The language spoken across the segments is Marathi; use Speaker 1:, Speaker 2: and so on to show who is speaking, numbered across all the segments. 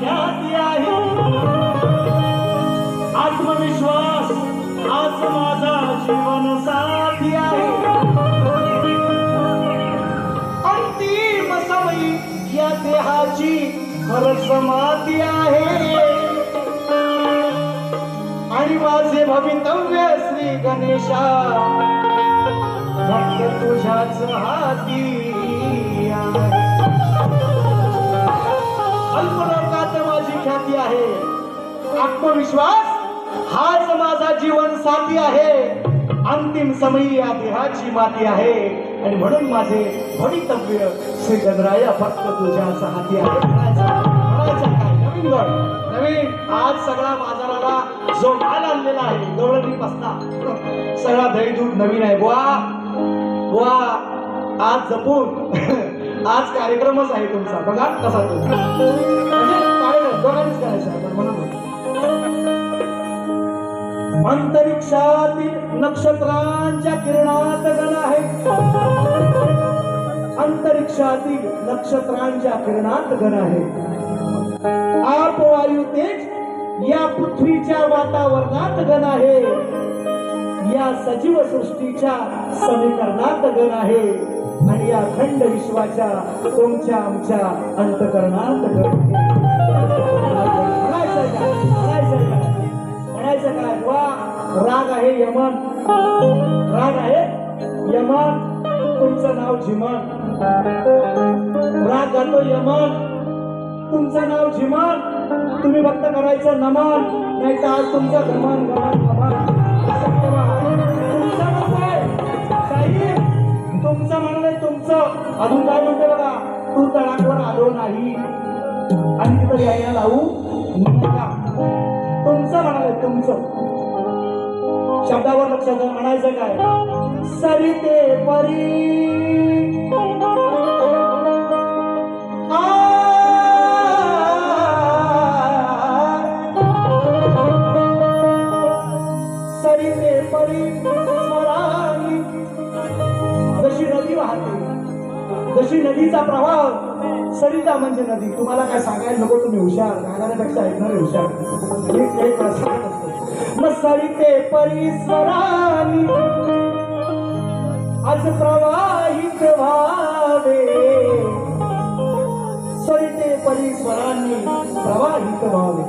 Speaker 1: ख्याती आहे. आत्मविश्वास आज माझा जीवन साथी आहे. अंतिम समयी या देहाची खरंच समाधी आहे. आणि माझे भवितव्य श्री गणेशा फक्त तुझ्याच हाती. आत्मविश्वास हाच माझा जीवन साथी आहे. अंतिम समयी या देहाची माती आहे. आणि म्हणून माझे भवितव्य श्री गणराया फक्त तुझ्याच हाती आहे. नवीन गड नवीन. आज सगळा बाजाराला जो माल आणलेला आहे गवळणी पस्ता सगळा दही दूध नवीन आहे. बुवा बुवा आज जपून. आज कार्यक्रमच आहे तुमचा. बघा कसा तो. म्हणजे काय दोघांनीच करायचं म्हणून. अंतरिक्षातील नक्षत्रांच्या किरणात गण आहे. अंतरिक्षातील नक्षत्रांच्या किरणात गण आहे. आप वायू तेज या पृथ्वीच्या वातावरणात गण आहे. या सजीव सृष्टीच्या समीकरणात गण आहे. आणि या खंड विश्वाच्या तुमच्या आमच्या अंतकरणात गण आहे? राग आहे यमन. राग आहे यमन. तुमचं नाव झिमन राग गातो यमन. तुमचं नाव झिमन तुम्ही फक्त करायचं नमन. नाही तर आज तुमचं गमन गमन गमन. तुमचं मत आहे. साहेब, तुमचं म्हणणं तुमचं. अजून काय म्हणते बघा? तू तळावर आलो नाही. आणि तिथं यायला लावू नका. तुमचं म्हणाले तुमचं. शब्दावर लक्ष द्या म्हणायचं काय? सरिते परी. सरिते परी जशी नदी वाहते जशी नदीचा प्रवाह सरिता म्हणजे नदी. तुम्हाला काय सांगायला नको तुम्ही हुशार. सांगण्यापेक्षा ऐकणारे हुशार. एक एक मसळीते परिसरानी. आज प्रवाहित व्हावे. सळीते परिसरांनी प्रवाहित व्हावे.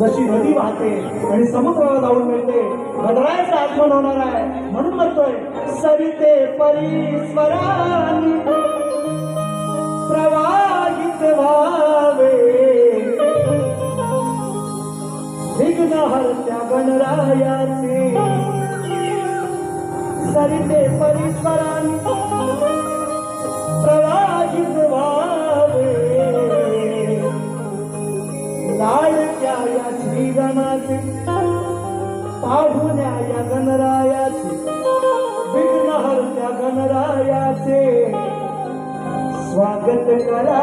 Speaker 1: जशी नदी वाहते आणि समुद्राला जाऊन मिळते. गणरायाचं आगमन होणार आहे. म्हणून म्हणतोय सरिते परिस्वरांनी प्रवाहित व्हावे. हरत्या गणरायाचे सरिते परिसरान प्रवाहित व्हावे. लाडक्या या श्रीगणाचे पाहुण्या या गणरायाचे विघ्नहर्त्या गणरायाचे स्वागत करा.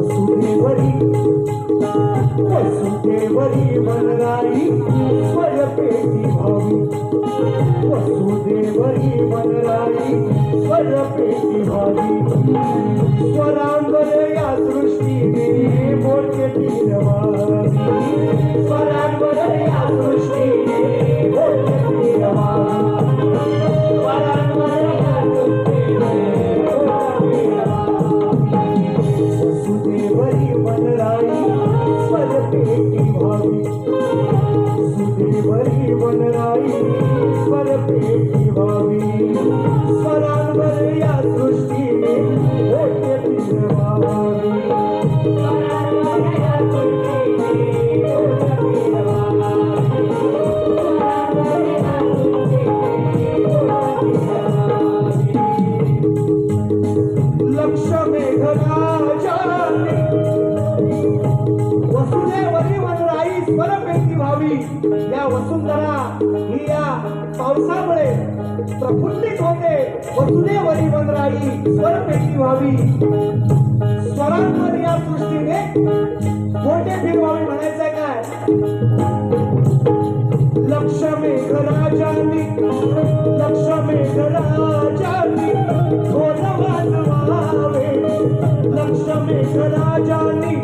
Speaker 1: वसुदेवरी वसुदेवरी वनराई स्वरपेटी भावी. वसुदेवरी वनराई स्वरपेटी भावी. स्वरांगण या सृष्टीने मोठे तीरवावी स्वरा स्वरपेटी व्हावी. स्वरांवर या वसुदेवरी वनराई स्वरपेटी व्हावी. स्वरांवर या सृष्टीने मोठे फिरवावी म्हणायचं काय? लक्ष मेघराजांनी लक्ष मेघराजांनी ढोल वाजवावे. लक्ष मेघराजांनी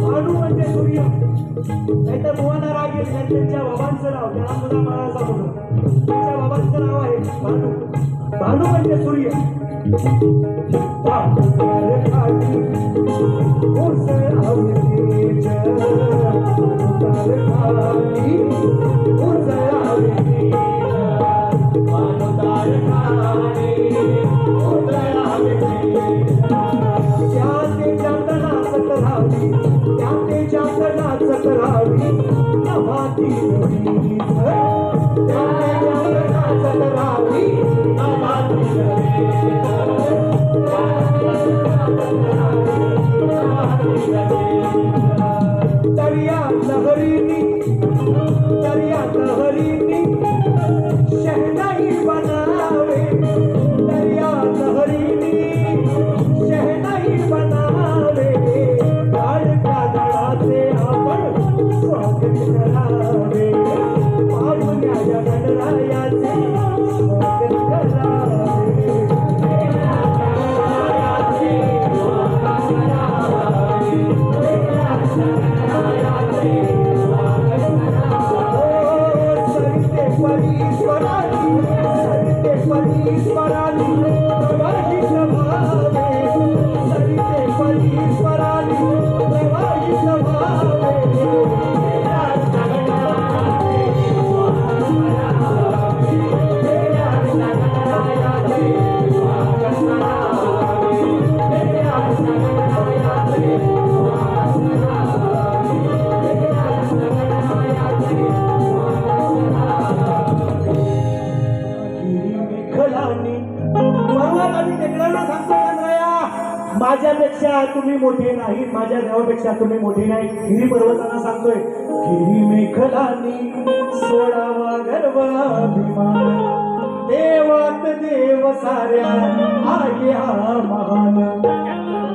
Speaker 1: भानू म्हणजे सूर्य नाहीतर भुवना राग येईल नाही त्यांच्या बाबांचं नाव त्यांना सुद्धा माळाचा म्हणून त्यांच्या बाबांचं नाव आहे भानू भानू म्हणजे सूर्य भानुकाल खाली उजळावे तेज করিনি मी आणि सांगतो चंद्रया माझ्यापेक्षा तुम्ही मोठे नाही माझ्या देवापेक्षा तुम्ही मोठे नाही. गिरी पर्वतांना सांगतोय गिरी मेखलानी सोडावा गर्वाभिमान. देवात देव साऱ्या आहे हा महान.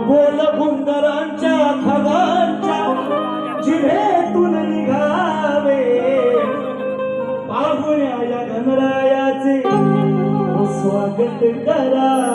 Speaker 1: बोल भुंगरांच्या खगांच्या जिभेतून निघावे. पाहुण्या या गणरायाचे हो स्वागत करा.